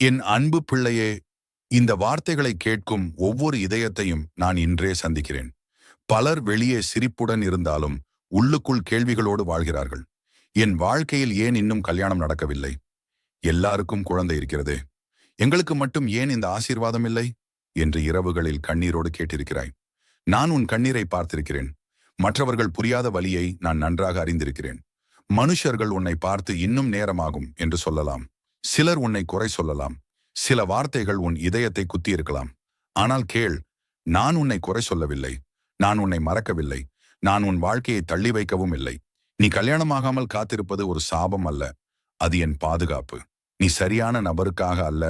என் அன்பு பிள்ளையே இந்த வார்த்தைகளை கேட்கும் ஒவ்வொரு இதயத்தையும் நான் இன்றே சந்திக்கிறேன். பலர் வெளியே சிரிப்புடன் இருந்தாலும் உள்ளுக்குள் கேள்விகளோடு வாழ்கிறார்கள். என் வாழ்க்கையில் ஏன் இன்னும் கல்யாணம் நடக்கவில்லை? எல்லாருக்கும் குழந்தை இருக்கிறது. எங்களுக்கு மட்டும் ஏன் இந்த ஆசீர்வாதம் இல்லை? என்று இரவுகளில் கண்ணீரோடு கேட்டிருக்கிறாய். நான் உன் கண்ணீரை பார்த்திருக்கிறேன். மற்றவர்கள் புரியாத வழியை நான் நன்றாக அறிந்திருக்கிறேன். மனுஷர்கள் உன்னை பார்த்து இன்னும் நேரமாகும் என்று சொல்லலாம். சிலர் உன்னை குறை சொல்லலாம். சில வார்த்தைகள் உன் இதயத்தை குத்தியிருக்கலாம். ஆனால் கேள் நான் உன்னை குறை சொல்லவில்லை. நான் உன்னை மறக்கவில்லை. நான் உன் வாழ்க்கையை தள்ளி வைக்கவும் இல்லை. நீ கல்யாணமாகாமல் காத்திருப்பது ஒரு சாபம் அல்ல. அது என் பாதுகாப்பு. நீ சரியான நபருக்காக அல்ல.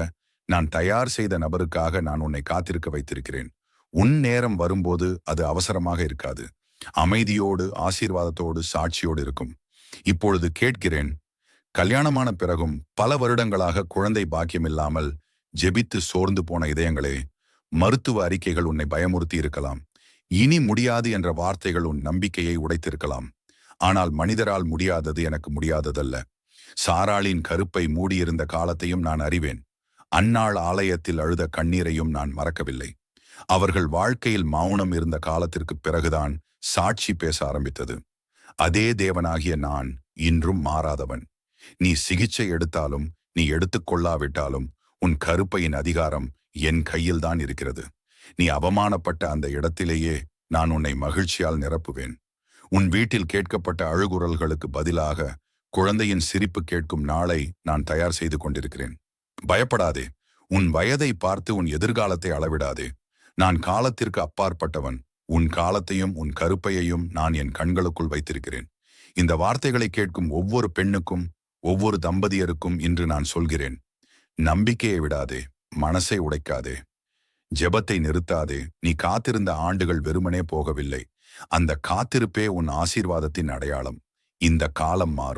நான் தயார் செய்த நபருக்காக நான் உன்னை காத்திருக்க வைத்திருக்கிறேன். உன் நேரம் வரும்போது அது அவசரமாக இருக்காது. அமைதியோடு ஆசீர்வாதத்தோடு சாட்சியோடு இருக்கும். இப்பொழுது கேட்கிறேன் கல்யாணமான பிறகும் பல வருடங்களாக குழந்தை பாக்கியம் இல்லாமல் ஜெபித்து சோர்ந்து போன இதயங்களே மருத்துவ அறிக்கைகள் உன்னை பயமுறுத்தி இருக்கலாம். இனி முடியாது என்ற வார்த்தைகள் உன் நம்பிக்கையை உடைத்திருக்கலாம். ஆனால் மனிதரால் முடியாதது எனக்கு முடியாததல்ல. சாராளின் கருப்பை மூடியிருந்த காலத்தையும் நான் அறிவேன். அந்நாள் ஆலயத்தில் அழுத கண்ணீரையும் நான் மறக்கவில்லை. அவர்கள் வாழ்க்கையில் மௌனம் இருந்த காலத்திற்கு பிறகுதான் சாட்சி பேச ஆரம்பித்தது. அதே தேவனாகிய நான் இன்றும் மாறாதவன். நீ சிகிச்சை எடுத்தாலும் நீ எடுத்துக்கொள்ளாவிட்டாலும் உன் கருப்பையின் அதிகாரம் என் கையில்தான் இருக்கிறது. நீ அவமானப்பட்ட அந்த இடத்திலேயே நான் உன்னை மகிழ்ச்சியால் நிரப்புவேன். உன் வீட்டில் கேட்கப்பட்ட அழுகுரல்களுக்கு பதிலாக குழந்தையின் சிரிப்பு கேட்கும் நாளை நான் தயார் செய்து கொண்டிருக்கிறேன். பயப்படாதே. உன் வயதை பார்த்து உன் எதிர்காலத்தை அளவிடாதே. நான் காலத்திற்கு அப்பாற்பட்டவன். உன் காலத்தையும் உன் கருப்பையையும் நான் என் கண்களுக்குள் வைத்திருக்கிறேன். இந்த வார்த்தைகளை கேட்கும் ஒவ்வொரு பெண்ணுக்கும் ஒவ்வொரு தம்பதியருக்கும் இன்று நான் சொல்கிறேன். நம்பிக்கையை விடாதே மனசை உடைக்காதே. ஜெபத்தை நிறுத்தாதே நீ காத்திருந்த ஆண்டுகள் வெறுமனே போகவில்லை. அந்த காத்திருப்பே உன் ஆசீர்வாதத்தின் அடையாளம். இந்த காலம் மாறும்.